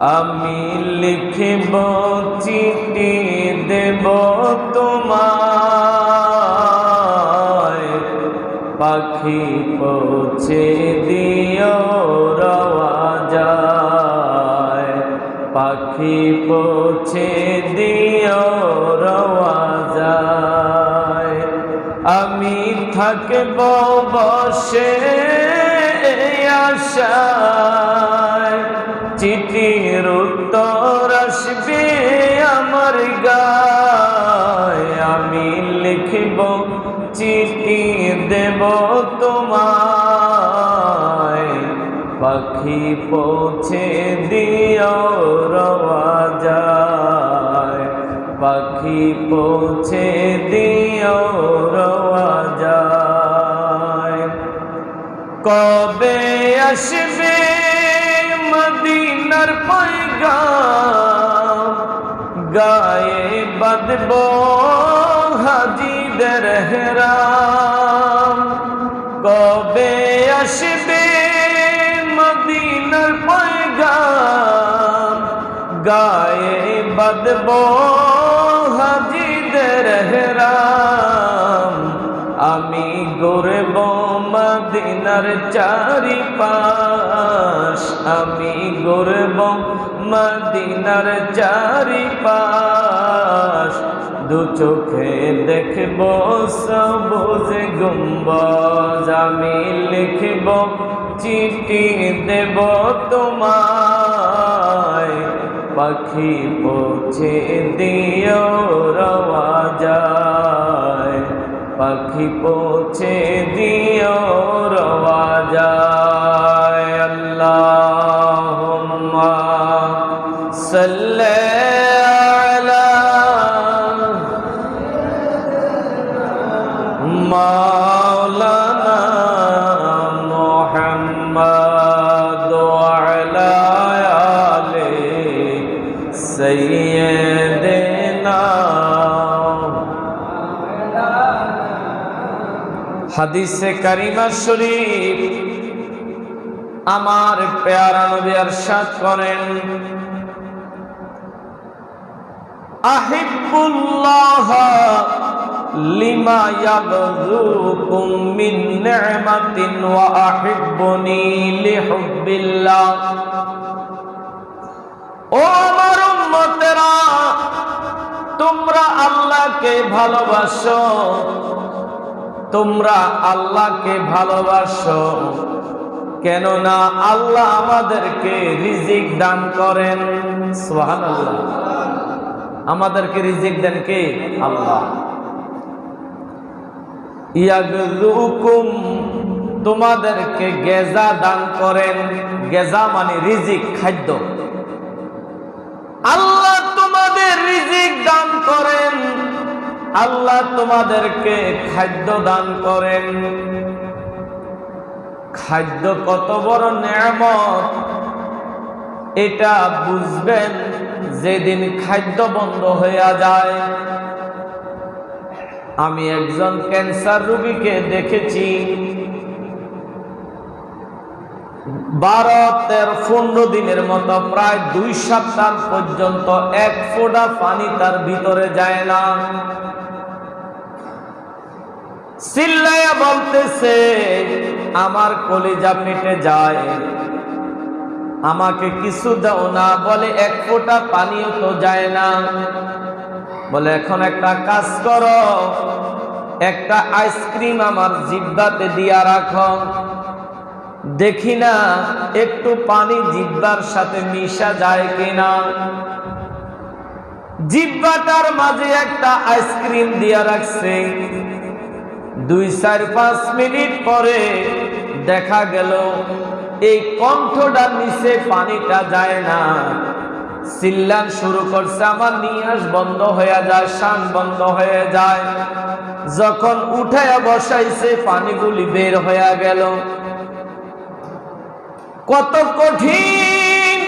আমি লিখিব, চিঠি দেব তোমার পাখি পৌঁছে দিও, রওয়া যায়। পাখি পৌঁছে দিও, রওয়া যায়। আমি থাকব বসে আশায়। চিঠির পাখি পৌঁছে দিও, রওয়া যায়। পাখি পৌঁছে দিও, রওয়া যায়। কবে আসবে মদিনার পয়গাম? গায়ে বাঁধব হাজিদের হেরাম। গায়ে বাঁধব হাজিদের আমি গড়ব মদিনার চারিপাশ। আমি গড়ব মদিনার চারিপাশ। দু চোখে দেখব সবুজ গুম্বজ। আমি লিখব চিঠি দেব তোমায় পাখি পৌঁছে দিও রওয়া যায়। পাখি পৌঁছে দিও রওয়া যায়। আল্লাহ সাল্লি হাদিসে কারিমা শরীফ আমার পেয়ারা নবী আরশাদ করেন। আহিবুল্লাহ লিমা তোমরা আল্লাহকে ভালোবাসো তোমরা আল্লাহকে ভালোবাসো। কেননা আল্লাহ আমাদেরকে রিজিক দান করেন। সোহান আমাদেরকে রিজিক দেন কে? আল্লাহ। ইয়াগলুকুম তোমাদেরকে গেজা দান করেন। গেজা মানে রিজিক, খাদ্য। আল্লাহ তোমাদেরকে খাদ্য দান করেন। খাদ্য কত বড় নিয়ামত। এটা বুঝবেন যেদিন খাদ্য বন্ধ হইয়া যায়। আমি একজন ক্যান্সার রোগীকে দেখেছি। বারো, তেরো, পনেরো দিনের মতো প্রায় দুই সপ্তাহ পর্যন্ত এক ফোঁটা পানি তার ভিতরে যায় না। চিল্লাইয়া বলতেছে, আমার কলিজা পেটে যায়। আমাকে কিছু দাও না। বলে, এক ফোঁটা পানিও তো যায় না। বলে, এখন একটা কাজ করো। একটা আইসক্রিম আমার জিব্বাতে দিয়া রাখো। দেখি না একটু পানি জিব্বার সাথে মিশা যায় কিনা। জিব্বাটার মাঝে একটা আইসক্রিম দিয়া রাখছে। দুই, চার, পাঁচ মিনিট পরে দেখা গেল, এই কণ্ঠটার নিচে পানিটা যায় না। চিল্লান শুরু করছে, আমার নিয়াস বন্ধ হয়ে যায়, শান বন্ধ হয়ে যায়। যখন উঠায়া বসাইছে, পানিগুলি বের হয়ে গেল। কত কঠিন।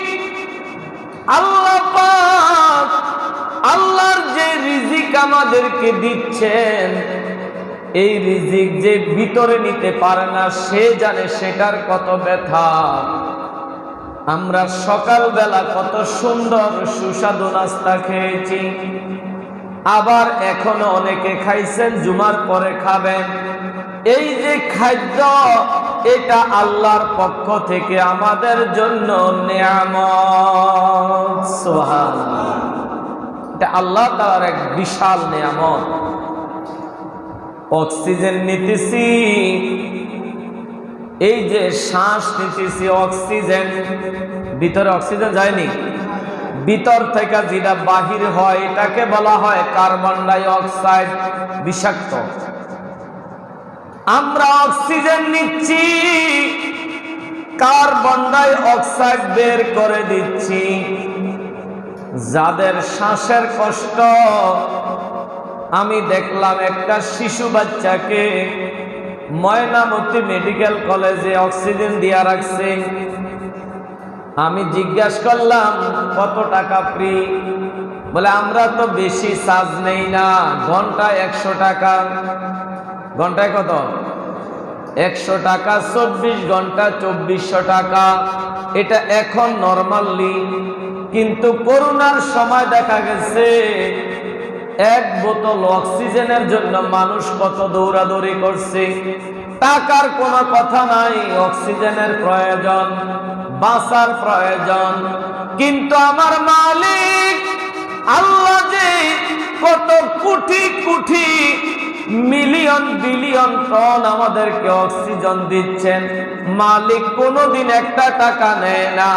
আল্লাহ আল্লাহর যে রিজিক আমাদেরকে দিচ্ছেন এই রিজিক যে ভিতরে নিতে পারে না, সে জানে সেটার কত ব্যথা। আমরা সকালবেলা কত সুন্দর সুস্বাদু নাস্তা খেয়েছি। আবার এখনও অনেকে খাইছেন, জুমার পরে খাবেন। এই যে খাদ্য, এটা আল্লাহর পক্ষ থেকে আমাদের জন্য নিয়ামত। সুবহানাল্লাহ। এটা আল্লাহ তার এক বিশাল নিয়ামত। অক্সিজেন নিতেছি। এই যে শ্বাস নিতেছি, অক্সিজেন। ভিতরে অক্সিজেন যায়নি? ভিতর থেকে যেটা বাহির হয়, এটাকে বলা হয় কার্বন ডাই অক্সাইড বিষাক্ত। আমরা অক্সিজেন নিচ্ছি, কার্বন ডাই অক্সাইড বের করে দিচ্ছি। যাদের শ্বাসের কষ্ট আমি দেখলাম একটা শিশু বাচ্চাকে ময়নামতি মেডিকেল কলেজে অক্সিজেন দিয়া রাখছে। আমি জিজ্ঞাসা করলাম, কত টাকা ফ্রি? বলে, আমরা তো বেশি চার্জ নেই না, ঘন্টায় একশো টাকা। ঘন্টায় কত? একশো টাকা, চব্বিশ ঘণ্টা চব্বিশশো টাকা। এটা এখন নর্মালি কিন্তু করোনার সময় দেখা গেছে এক বোতল অক্সিজেনের জন্য মানুষ কত দৌড়াদৌড়ি করছে, টাকার কোনো কথা নাই, অক্সিজেনের প্রয়োজন, বাঁচার প্রয়োজন। কিন্তু আমার মালিক আল্লাহ যে কত কোটি কোটি মিলিয়ন বিলিয়ন টন আমাদেরকে অক্সিজেন দিচ্ছেন, মালিক কোনোদিন একটা টাকা নেয় না।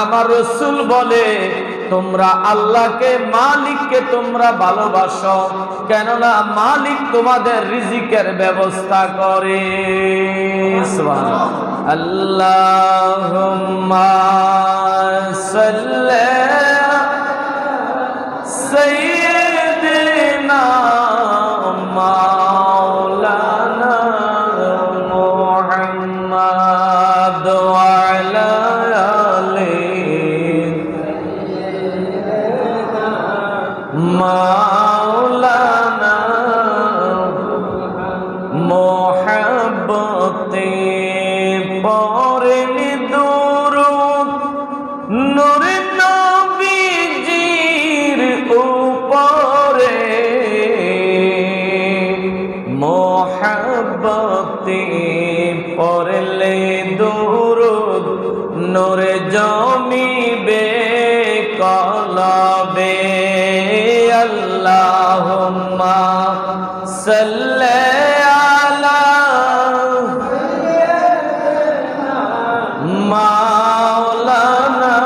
আমার রসুল বলে তোমরা আল্লাহকে মালিককে তোমরা ভালোবাসো কেননা মালিক তোমাদের রিজিকের ব্যবস্থা করে। আল্লাহ সৈয়দিনা মা পড়লে দুরুদ নূরে জমিবে কলবে আল্লাহুম্মা সাল্লি আলা মাওলানা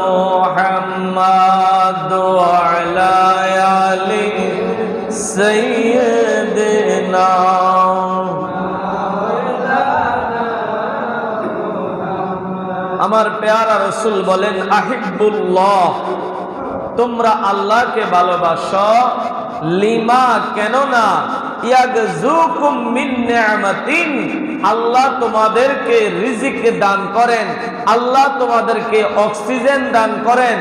মুহাম্মদ ওয়ালা আলি সাইয়্যিদিনা আমার পেয়ারা রসুল বলেন, আহিবুল্লাহ, তোমরা আল্লাহকে ভালোবাসো। লিমা কেন না ইয়াগজুকুম নি'মাতিন আল্লাহ তোমাদেরকে রিজিক দান করেন, আল্লাহ তোমাদেরকে অক্সিজেন দান করেন,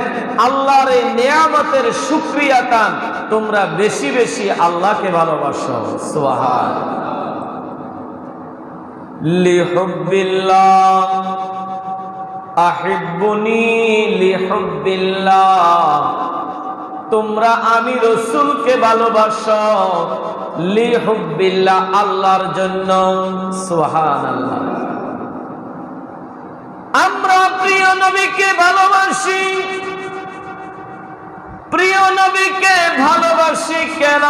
আল্লাহর এই নিয়ামতের শুকরিয়া দান। তোমরা বেশি বেশি আল্লাহকে ভালোবাসো। লিহুব্বিল্লাহ। তোমরা আমি রসুলকে ভালোবাসো। লিহুব্বিল্লাহ, আল্লাহর জন্য। সুবহানাল্লাহ। আমরা প্রিয় নবীকে ভালোবাসি। প্রিয় নবীকে ভালোবাসি কেন?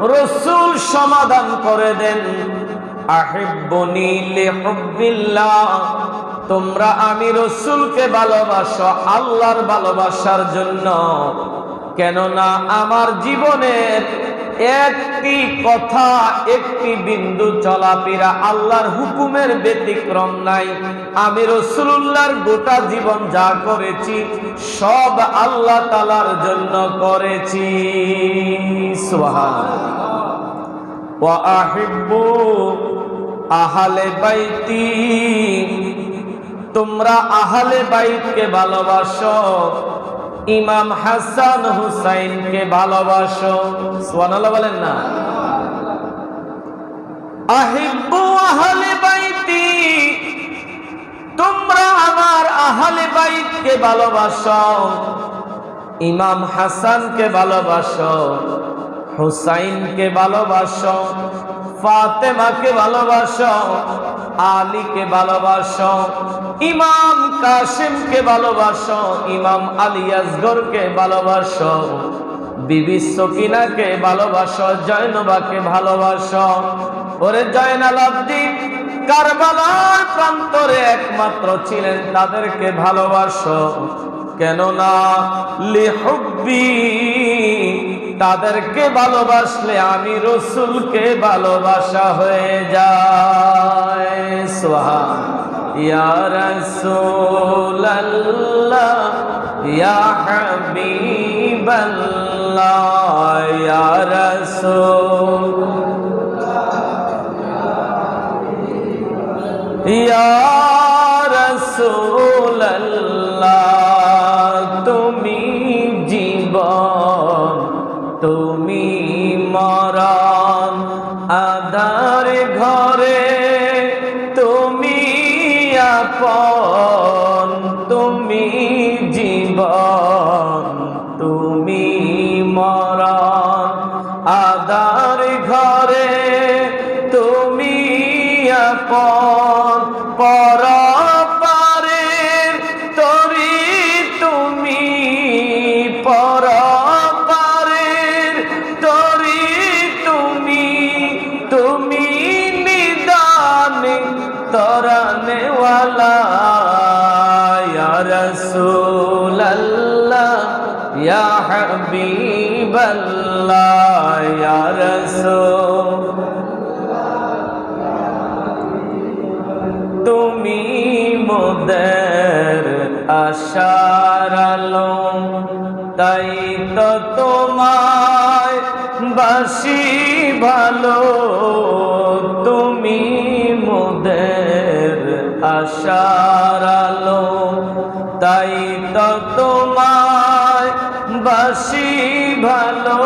রসুল সমাধান করে দেন। আহিব্বনি লিহুব্বিল্লাহ। তোমরা আমি রসুলকে ভালোবাসো, আল্লাহর ভালোবাসার জন্য। কেননা আমার জীবনের একটি কথা, একটি বিন্দু চলাফেরা আল্লাহর হুকুমের ব্যতিক্রম নাই। আমি রসুল্লাহর গোটা জীবন যা করেছি, সব আল্লাহ তালার জন্য করেছি। আহালে বাইতি তোমরা আহলে বাইতকে ভালোবাসো, ইমাম হাসান হুসাইনকে ভালোবাসো। সুবহানাল্লাহ বলেন না। আহিব্বু আহলে বাইতি, তোমরা আমার আহলে বাইতকে ভালোবাসো, ইমাম হাসানকে ভালোবাসো, হুসাইনকে ভালোবাসো, ফাতেমাকে ভালোবাসো আলীকে ভালোবাসো, ইমাম কাসিমকে ভালোবাসো, ইমাম আলী আসগরকে ভালোবাসো, বিবি সকিনাকে ভালোবাসো, জয়নবাকে ভালোবাসো। ওরে জয়নাল আব্দিন কারবালার প্রান্তরে একমাত্র ছিলেন তাদেরকে ভালোবাসো। কেননা লিহুব্বি তাদেরকে ভালোবাসলে আমি রসুলকে ভালোবাসা হয়ে যায়। সোহা ইয়া রাসূলাল্লাহ, ইয়া হাবিবাল্লাহ, ইয়া রাসূল। ইয়া রাসূলাল্লাহ ইয়া ইয়া রাসূল। তুমি মোদের আশার আলো তাই তো তোমায় বাসি ভালো আশার তাই তো তোমায় বাসি ভালো।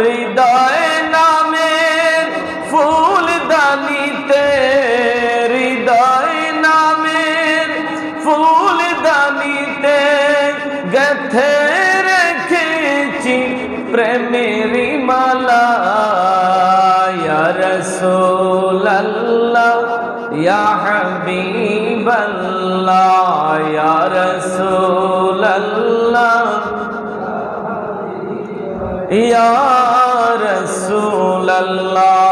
হৃদয় নামের ফুল দানিতে, হৃদয় নামের ফুল দানিতে গেথে রেখেছি প্রেমেরি মালা ইয়া রাসূলাল্লাহ, ইয়া হাবিবাল্লাহ ইয়া রাসূলাল্লাহ।